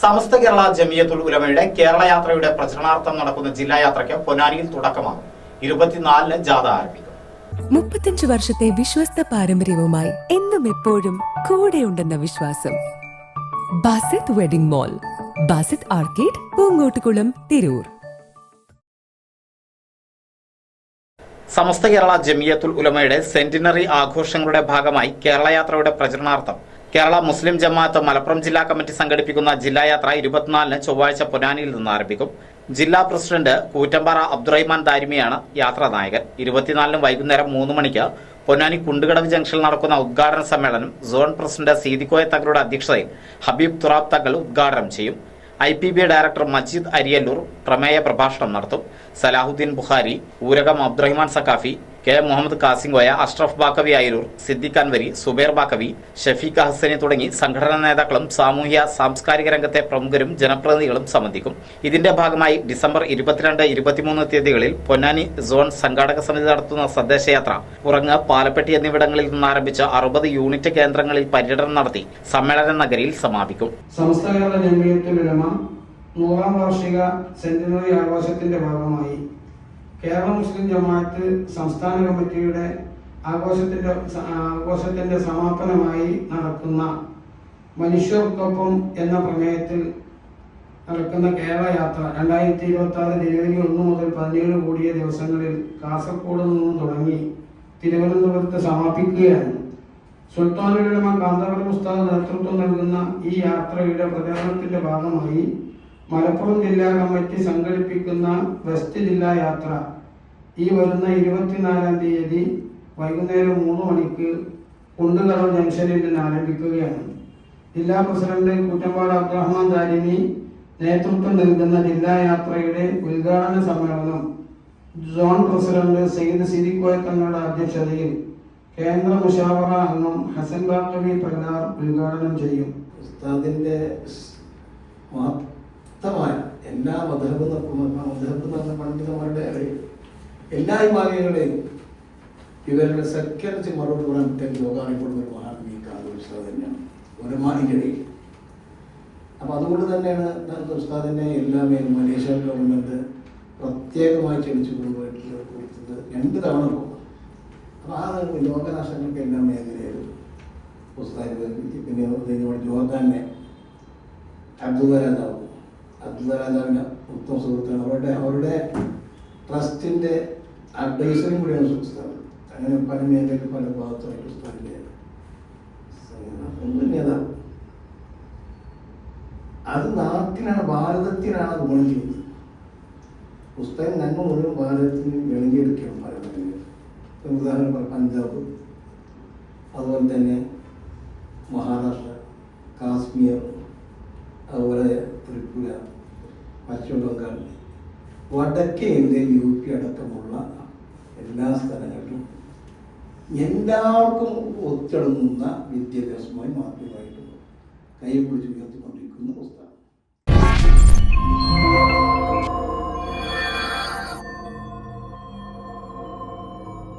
സമസ്ത കേരള ജമിയത്തുൽ ഉലമയുടെ കേരള യാത്രയുടെ പ്രചരണാർത്ഥം നടക്കുന്ന ജില്ലാ യാത്രയ്ക്ക് പൊന്നാനിയിൽ തുടക്കമാകും. ഇരുപത്തിനാലിന് ജാഥ ആരംഭിക്കും. മുപ്പത്തഞ്ചു വർഷത്തെ വിശ്വസ്ത പാരമ്പര്യവുമായി എന്നും എപ്പോഴും കൂടെയുണ്ടെന്ന വിശ്വാസം. Basith wedding mall Basith arcade Poongottukulam Tirur. Samastha Kerala Jamiyyathul ഉലമയുടെ centenary ആഘോഷങ്ങളുടെ ഭാഗമായി കേരളയാത്രയുടെ പ്രചരണാർത്ഥം കേരള മുസ്ലിം ജമാഅത്ത് മലപ്പുറം ജില്ലാ കമ്മിറ്റി സംഘടിപ്പിക്കുന്ന ജില്ലാ യാത്ര ഇരുപത്തിനാലിന് ചൊവ്വാഴ്ച പൊന്നാനിയിൽ നിന്ന് ആരംഭിക്കും. ജില്ലാ പ്രസിഡന്റ് കൂറ്റമ്പാറ അബ്ദുറഹിമാൻ ദാരിമിയാണ് യാത്രാ നായകൻ ഇരുപത്തിനാലിന് വൈകുന്നേരം മൂന്ന് മണിക്ക് പൊന്നാനി കുണ്ടുകടവ് ജംഗ്ഷനിൽ നടക്കുന്ന ഉദ്ഘാടന സമ്മേളനം സോൺ പ്രസിഡന്റ് സീതിക്കോയ തങ്ങളുടെ അധ്യക്ഷതയിൽ ഹബീബ് തുറാബ് തങ്ങൾ ഉദ്ഘാടനം ചെയ്യും. I P B director Majeed Ariyallur പ്രമേയ പ്രഭാഷണം നടത്തും. സലാഹുദ്ദീൻ ബുഖാരി ഊരകം അബ്ദുറഹിമാൻ സക്കാഫി കെ മുഹമ്മദ് കാസിംഗോയ അഷ്റഫ് ബാക്കവി അയലൂർ സിദ്ദിഖ് അൻവരി സുബേർ ബാക്കവി ഷഫീഖ് ഹസനി തുടങ്ങി സംഘടനാ നേതാക്കളും സാമൂഹ്യ സാംസ്കാരിക രംഗത്തെ പ്രമുഖരും ജനപ്രതിനിധികളും സംബന്ധിക്കും. ഇതിന്റെ ഭാഗമായി ഡിസംബർ ഇരുപത്തിരണ്ട് ഇരുപത്തിമൂന്ന് തീയതികളിൽ പൊന്നാനി സോൺ സംഘാടക സമിതി നടത്തുന്ന സന്ദേശയാത്ര ഉറങ്ങ് പാലപ്പെട്ടി എന്നിവിടങ്ങളിൽ നിന്ന് ആരംഭിച്ച അറുപത് യൂണിറ്റ് കേന്ദ്രങ്ങളിൽ പര്യടനം നടത്തി സമ്മേളന നഗരിയിൽ സമാപിക്കും. സംസ്ഥാന നൂറാം വാർഷിക സെന്റിനറി ആഘോഷത്തിന്റെ ഭാഗമായി കേരള മുസ്ലിം ജമാഅത്ത് സംസ്ഥാന കമ്മിറ്റിയുടെ ആഘോഷത്തിന്റെ ആഘോഷത്തിന്റെ സമാപനമായി നടക്കുന്ന മനുഷ്യർക്കൊപ്പം എന്ന പ്രമേയത്തിൽ നടക്കുന്ന കേരള യാത്ര രണ്ടായിരത്തി ഇരുപത്തി ആറ് ജനുവരി ഒന്ന് മുതൽ പതിനേഴ് കൂടിയ ദിവസങ്ങളിൽ കാസർഗോഡ് നിന്നും തുടങ്ങി തിരുവനന്തപുരത്ത് സമാപിക്കുകയാണ്. സുൽത്താനുലമ കാന്തപുരം ഉസ്താദ് നേതൃത്വം നൽകുന്ന ഈ യാത്രയുടെ പ്രചാരണത്തിന്റെ ഭാഗമായി മലപ്പുറം ജില്ലാ കമ്മിറ്റി സംഘടിപ്പിക്കുന്ന വെസ്റ്റ് ജില്ലാ യാത്ര. ഈ വരുന്ന ഇരുപത്തിനാലാം തീയതി വൈകുന്നേരം മൂന്ന് മണിക്ക് കുണ്ടുകടവ് ജംഗ്ഷനിൽ നിന്ന് ആരംഭിക്കുകയാണ്. ജില്ലാ പ്രസിഡന്റ് കുറ്റമ്പാട് അബ്ദുറഹ്മാൻ ദാരിമി നേതൃത്വം നൽകുന്ന ജില്ലാ യാത്രയുടെ ഉദ്ഘാടന സമ്മേളനം സോൺ പ്രസിഡന്റ് സയ്യിദ് സിരിക്കോയ തങ്ങളുടെ അധ്യക്ഷതയിൽ കേന്ദ്ര മുഷാവറ അംഗം ഹസൻ ബാക്കബി പ്രകാർ ഉദ്ഘാടനം ചെയ്യും. ഉസ്താദിന്റെ എല്ലാ മധബ് മധബ് എന്ന് പണ്ഡിതന്മാരുടെ ഇടയിൽ എല്ലാ വിഭാഗങ്ങളെയും ഇവരുടെ സെക്യൂരിറ്റി മറുപടി പറയാൻ തന്നെ ലോകാണിപ്പെടുന്ന ഒരു മഹാത്മീ കാത് ഉസ്താദ് തന്നെയാണ്. ഒരു മാനിക്കിടയിൽ അപ്പൊ അതുകൊണ്ട് തന്നെയാണ് താങ്കൾ ഉസ്താദിനെ എല്ലാ മേലും മലേഷ്യ ഗവൺമെന്റ് പ്രത്യേകമായി ക്ഷണിച്ചു കൊണ്ടുപോയിട്ട് കൊടുത്തത് രണ്ട് തവണ പോകും അപ്പൊ ആ ലോകരാഷ്ട്രങ്ങൾക്ക് എല്ലാ മേഖലയിലും ഉസ്താദ് പിന്നെ ജോർദാനെ കലാം രാജാവ് അബ്ദുള്ള ഉത്തമ സുഹൃത്താണ്. അവരുടെ അവരുടെ ട്രസ്റ്റിന്റെ അഡ്വൈസറും കൂടിയാണ് ഉസ്താദ് അങ്ങനെ പല മേഖലയിൽ പല ഭാഗത്തായിട്ട് ഉസ്താദിന്റെ നേതാവ് അത് നാട്ടിലാണ് ഭാരതത്തിലാണ് അത് ഗുണം ചെയ്യുന്നത് പുസ്തകം നന്മ മുഴുവൻ ഭാരതത്തിന് വിളങ്ങിയെടുക്കുകയാണ് ഭാരതത്തിൽ ഉദാഹരണം പഞ്ചാബ് അതുപോലെ തന്നെ മഹാരാഷ്ട്ര കാശ്മീർ അതുപോലെ ത്രിപുര പശ്ചിമ വടക്കേ ഇന്ത്യയിൽ യു പി അടക്കമുള്ള എല്ലാ സ്ഥലങ്ങളിലും എല്ലാവർക്കും ഒത്തിണങ്ങുന്ന വിദ്യാഭ്യാസമായി മാധ്യമമായിട്ടും കൈ പിടിച്ച് ഉയർത്തിക്കൊണ്ടിരിക്കുന്ന പുസ്തകം